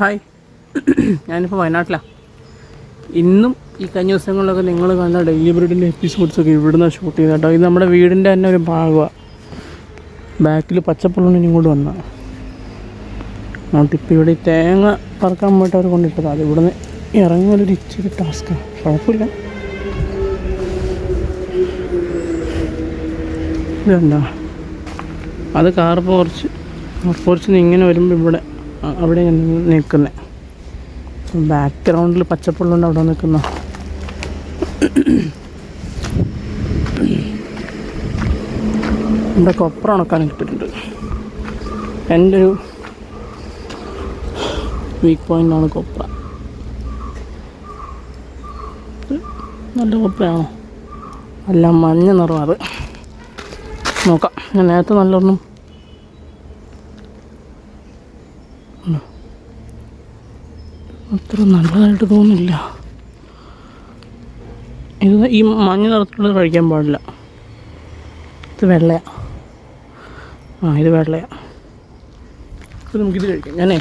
Hi. ഞാനിപ്പോൾ വയനാട്ടിലാണ് ഇന്നും ഈ കഴിഞ്ഞ ദിവസങ്ങളിലൊക്കെ നിങ്ങൾ കണ്ട ഡെയിലി ബ്രീഡിന്റെ എപ്പിസോഡ്സൊക്കെ ഇവിടുന്ന് ഷൂട്ട് ചെയ്ത കേട്ടോ. ഇത് നമ്മുടെ വീടിന്റെ തന്നെ ഒരു ഭാഗമാണ് ബാക്കിൽ പച്ചപ്പുള്ളുണ്ട് ഇങ്ങോട്ട് വന്ന. നമുക്കിപ്പോൾ ഇവിടെ തേങ്ങ പറക്കാൻ പോയിട്ട് അവർ കൊണ്ടിട്ടത്. അത് ഇവിടുന്ന് ഇറങ്ങലൊരു ഇച്ചിരി ടാസ്ക്കാണ് കുഴപ്പമില്ല. ഇതെന്താ? അത് കാർ പോർച്ച് കാർ പോർച്ചിൽ നിന്ന് ഇങ്ങനെ വരുമ്പോൾ ഇവിടെ അവിടെ നിൽക്കുന്നത് ബാക്ക്ഗ്രൗണ്ടിൽ പച്ചപ്പുള്ളുണ്ട് അവിടെ നിൽക്കുന്ന. ഇവിടെ കൊപ്ര ഉണക്കാൻ കിട്ടിയിട്ടുണ്ട്. എന്റെ ഒരു വീക്ക് പോയിന്റാണ് കൊപ്ര. നല്ല കൊപ്രയാണോ? അല്ല മഞ്ഞ നിറം നോക്കാം. ഞാൻ നേരത്തെ നല്ലൊന്നും അത്ര നല്ലതായിട്ട് തോന്നില്ല ഇത് ഈ മഞ്ഞ നിറത്തിലുള്ളത് കഴിക്കാൻ പാടില്ല. ഇത് വെള്ളയാ. ആ ഇത് വെള്ളയാ. അപ്പോൾ നമുക്കിത് കഴിക്കാം. ഞാനേ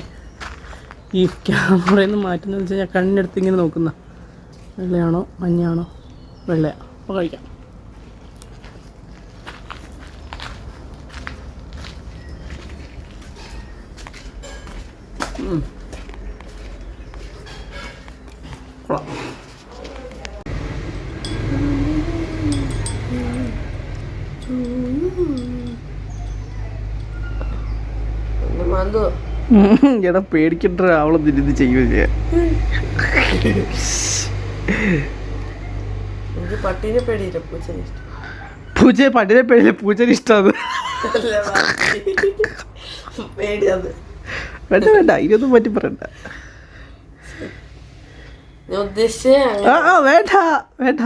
ഈ ക്യാമറയിൽ നിന്ന് മാറ്റുന്നതെന്ന് വെച്ചാൽ കണ്ണിനടുത്ത് ഇങ്ങനെ നോക്കുന്ന വെള്ളയാണോ മഞ്ഞയാണോ വെള്ളയാ. അപ്പോൾ കഴിക്കാം. കൊള്ളാം എടാ പേടിക്കണ്ട. അവളെ തിരിഞ്ഞ് ചെയ്യുക ചെയ്യാം. എനിക്ക് പട്ടീനെ പേടിയില്ല. പൂച്ചനെ പട്ടിനെ പേടിയില്ല. പൂച്ചന് ഇഷ്ടമാണ്. പേടിയത് വേണ്ട വേണ്ട ഇതിനൊന്നും പറ്റി പറയണ്ട. ആ ആ വേണ്ട വേണ്ട.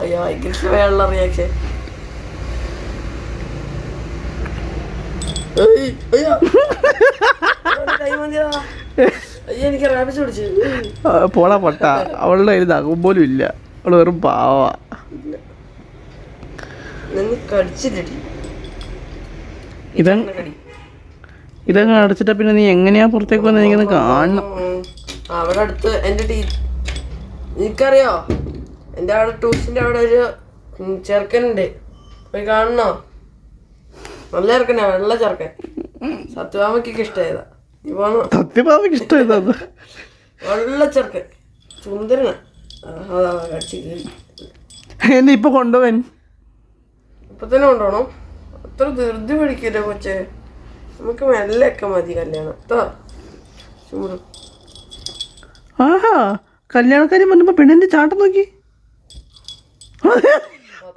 അയ്യോ റിയാക്ഷൻ പോടാ പൊട്ട. അവളുടെ കയ്യിൽ നഖം പോലും ഇല്ല. അവൾ വെറും പാവ. കടിച്ചില്ലടി. ഇതങ്ങ് അടച്ചിട്ടാ പിന്നെ നീ എങ്ങനെയാ പുറത്തേക്ക് വന്ന് എനിക്കൊന്ന് കാണണം. അവിടെ അടുത്ത് എന്റെ ടീ എനിക്കറിയോ എന്റെ അവിടെ ട്യൂഷന്റെ അവിടെ ഒരു ചെറുക്കനുണ്ട്. പോയി കാണണോ? നല്ല ചെറുക്കനാ വെള്ള ചെറുക്കൻ. സത്യഭാമയ്ക്ക് ഇഷ്ടമായതാ. നീ പോണോ? സത്യഭാമയ്ക്ക് ഇഷ്ടമായതാ വെള്ള ചെറുക്കൻ. സുന്ദരനാ. അതാ കടിച്ചു കയറി എന്നെ ഇപ്പൊ കൊണ്ടുപോവാൻ? ഇപ്പൊ തന്നെ കൊണ്ടുപോകണം അത്ര ധൃതി പിടിക്കില്ല കൊച്ചെ? നമുക്ക് മെല്ലൊക്കെ മതി കല്യാണം. കേട്ടോ ചൂട്. ആഹാ കല്യാണക്കാരി പറഞ്ഞപ്പോ പെണ്ണിന്റെ ചാട്ടം നോക്കി.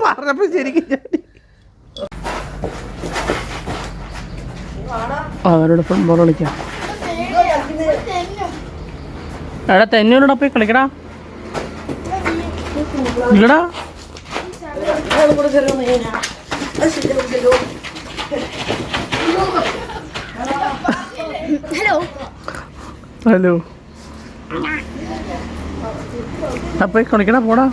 പറഞ്ഞപ്പോ ശരിക്കും ചാടി. അവരോട് ഫുട്ബോൾ കളിക്കാം? എടാ തെന്നൂരോടെ പോയി കളിക്കടാ. ഇല്ലടാ. ചെറുക്കനാ ഹലോ. അപ്പൊ പോയി കളിക്കടാ പോടാ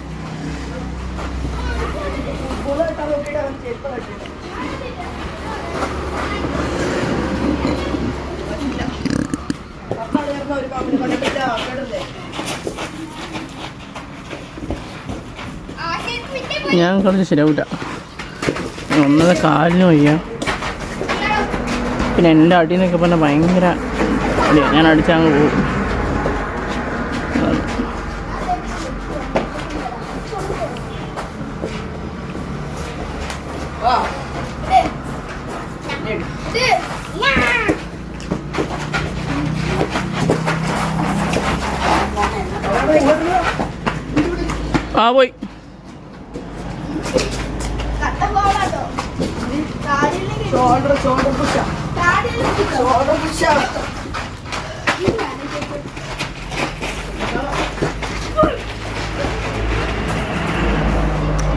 ഞാൻ കളിച്ച് ശരിയാവില്ല ഒന്നത് കാലിന് വയ്യ. പിന്നെ എന്റെ അടി എന്നൊക്കെ പറഞ്ഞാൽ ഭയങ്കര അടിയാണ് ഞാൻ അടിച്ചങ്ങ് പോകും. ആ പോയി. Shoulder shoulder push shoulder push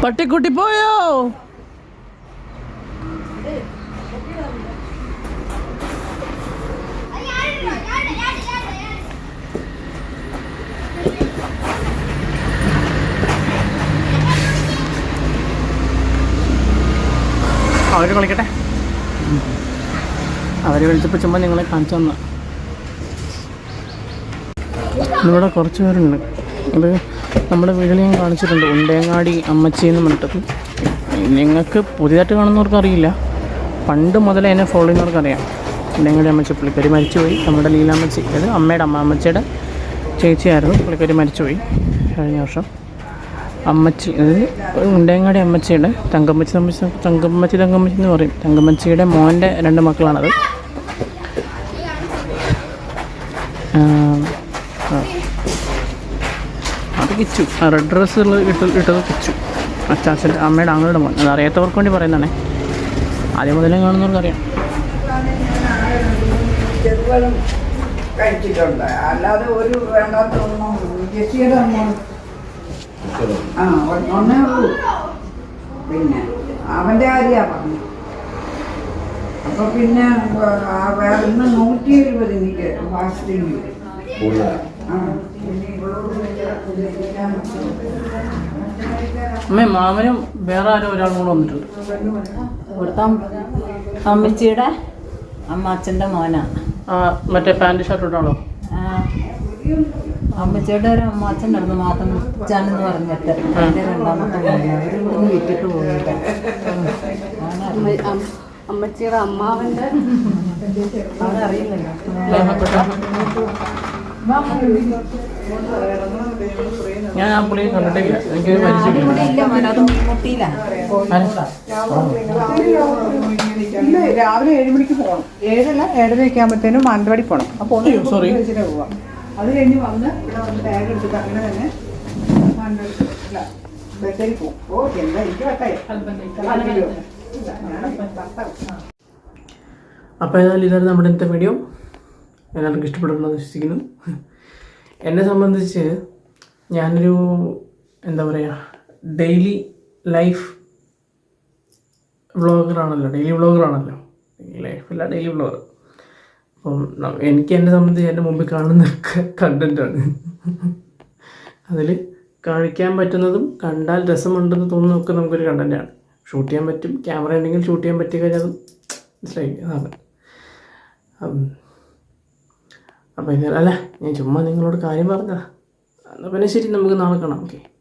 പട്ടിക്കുട്ടി പോയോ? അവർ കളിക്കട്ടെ. അവർ കളിച്ചപ്പോൾ ചുമ്മാ നിങ്ങളെ കാണിച്ചു തന്ന. ഇവിടെ കുറച്ച് പേരുണ്ട്. ഇത് നമ്മുടെ വീട്ടിൽ ഞാൻ കാണിച്ചിട്ടുണ്ട്. ഉണ്ടേങ്ങാടി അമ്മച്ചി എന്ന് പറഞ്ഞിട്ട്. നിങ്ങൾക്ക് പുതിയതായിട്ട് കാണുന്നവർക്ക് അറിയില്ല. പണ്ട് മുതലേ എന്നെ ഫോളോ ചെയ്യുന്നവർക്ക് അറിയാം. ഉണ്ടേങ്ങാടി അമ്മച്ചി. പുള്ളിക്കരി മരിച്ചുപോയി. നമ്മുടെ ലീലാമ്മച്ചി അതായത് അമ്മയുടെ അമ്മ അമ്മച്ചിയുടെ ചേച്ചിയായിരുന്നു. പുള്ളിക്കരി മരിച്ചുപോയി കഴിഞ്ഞ വർഷം. അമ്മച്ചി ഉണ്ടേങ്ങാടി അമ്മച്ചിയുടെ തങ്കമ്മച്ചി തമ്മച്ചി തങ്കമ്മച്ചി തങ്കമ്മച്ചി എന്ന് പറയും. തങ്കമ്മച്ചിയുടെ മോന്റെ രണ്ട് മക്കളാണത്. അത് കിച്ചു. റെഡ് ഡ്രസ്സ് ഇട്ട് ഇട്ടത് കിച്ചു. അച്ചാച്ചന്റെ അമ്മയുടെ ആങ്ങളുടെ മോൻ. അത് അറിയാത്തവർക്ക് വേണ്ടി പറയുന്നതാണേ. ആദ്യം മുതലേ കാണുന്നവർക്ക് അറിയാം. കഴിച്ചിട്ടുണ്ട്. അല്ലാതെ ഒരു അമ്മ ആ ഒന്നേ ഉള്ളൂ. പിന്നെ അവന്റെ കാര്യമാണ് പറഞ്ഞു. അപ്പൊ പിന്നെ ആ വേറെ ഇന്ന് നൂറ്റി എഴുപത് എനിക്ക് ഫാസ്റ്റിംഗ് അമ്മേ മാമനും വേറെ ആരോ ഒരാൾ കൂടെ വന്നിട്ടുണ്ട്. ഇവിടുത്തെ അമ്മച്ചിയുടെ അമ്മാച്ചന്റെ മോനാണ് ആ മറ്റേ പാന്റ് ഷർട്ട് ഇട്ടാണോ അമ്മച്ചിയുടെ ഒരു അമ്മാച്ചനുണ്ടായിരുന്നു മാത്രം ചാനെന്ന് പറഞ്ഞിട്ട് എന്റെ രണ്ടാമത്തെ മോനെ അവർ ഇവിടുന്ന് വിറ്റിട്ട് പോയിട്ട്. അമ്മച്ചിയുടെ അമ്മാവന്റെ അവിടെ അറിയില്ലല്ലോ. ഞാൻ ആ പുള്ളിയെ കണ്ടിട്ടില്ല. എനിക്ക് ഇല്ല രാവിലെ ഏഴ് മണിക്ക് പോകണം ഏഴല്ല ഏഴര ഒക്കെ ആകുമ്പോഴത്തേനും മാനന്തവാടി പോകണം അപ്പോൾ സോറി പോവാം. അത് കഴിഞ്ഞ് വന്ന് ഇവിടെ വന്ന് ബാഗ് എടുത്തിട്ട് അങ്ങനെ തന്നെ മാനന്തവാടി അല്ല ബത്തേരി പോകും ഓ എന്താ എനിക്ക് വട്ടായി. അപ്പോൾ ഏതായാലും ഇതായിരുന്നു നമ്മുടെ ഇന്നത്തെ വീഡിയോ എല്ലാവർക്കും ഇഷ്ടപ്പെടുമെന്ന് വിശ്വസിക്കുന്നു. എന്നെ സംബന്ധിച്ച് ഞാനൊരു എന്താ പറയുക ഡെയിലി ലൈഫ് വ്ളോഗറാണല്ലോ ഡെയിലി വ്ളോഗറാണല്ലോ ലൈഫല്ല ഡെയിലി വ്ളോഗർ അപ്പം എനിക്ക് എന്നെ സംബന്ധിച്ച് എന്റെ മുമ്പിൽ കാണുന്ന കണ്ടന്റാണ് അതിൽ കാണിക്കാൻ പറ്റുന്നതും കണ്ടാൽ രസമുണ്ടെന്ന് തോന്നുന്നതൊക്കെ നമുക്കൊരു കണ്ടന്റാണ് ഷൂട്ട് ചെയ്യാൻ പറ്റും. ക്യാമറ ഉണ്ടെങ്കിൽ ഷൂട്ട് ചെയ്യാൻ പറ്റി കഴിഞ്ഞാൽ അതും മനസ്സിലായി. അതാണ്. ഉം. അപ്പം ഇത് അല്ല ഞാൻ ചുമ്മാ നിങ്ങളോട് കാര്യം പറഞ്ഞതാ. എന്നാൽ പിന്നെ ശരി നമുക്ക് നാളെ കാണാം. ഓക്കെ.